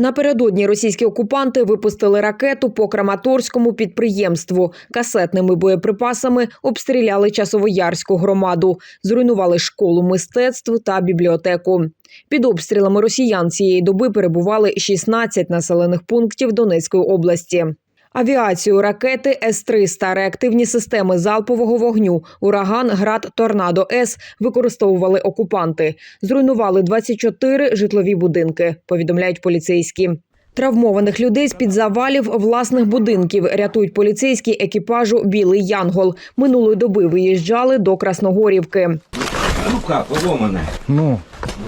Напередодні російські окупанти випустили ракету по Краматорському підприємству. Касетними боєприпасами обстріляли Часовоярську громаду, зруйнували школу мистецтв та бібліотеку. Під обстрілами росіян цієї доби перебували 16 населених пунктів Донецької області. Авіацію, ракети С-300, реактивні системи залпового вогню, ураган, град, торнадо С використовували окупанти. Зруйнували 24 житлові будинки, повідомляють поліцейські. Травмованих людей з під завалів власних будинків рятують поліцейські екіпажу Білий Янгол. Минулої доби виїжджали до Красногорівки. Рука поломана. Ну,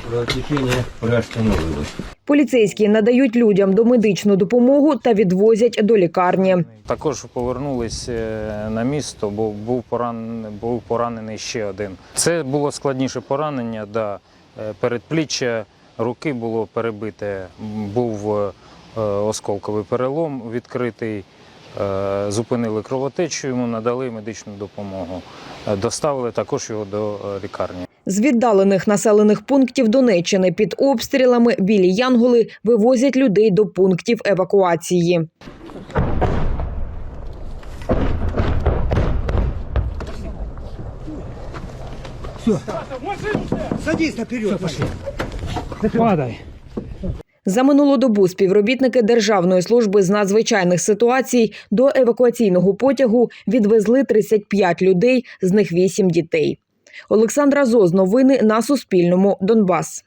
Кровотечение приостановилось. Поліцейські надають людям домедичну допомогу та відвозять до лікарні. також повернулись е, на місто, бо був поранений, був поранений ще один. Це було складніше поранення, да. Е, передпліччя руки було перебите, був е, осколковий перелом відкритий. Зупинили кровотечу, йому надали медичну допомогу. Доставили також його до лікарні. З віддалених населених пунктів Донеччини під обстрілами білі янголи вивозять людей до пунктів евакуації. Садись наперед, пошли. Падай! За минулу добу співробітники Державної служби з надзвичайних ситуацій до евакуаційного потягу відвезли 35 людей, з них 8 дітей. Олександра Зоз, новини на Суспільному, Донбас.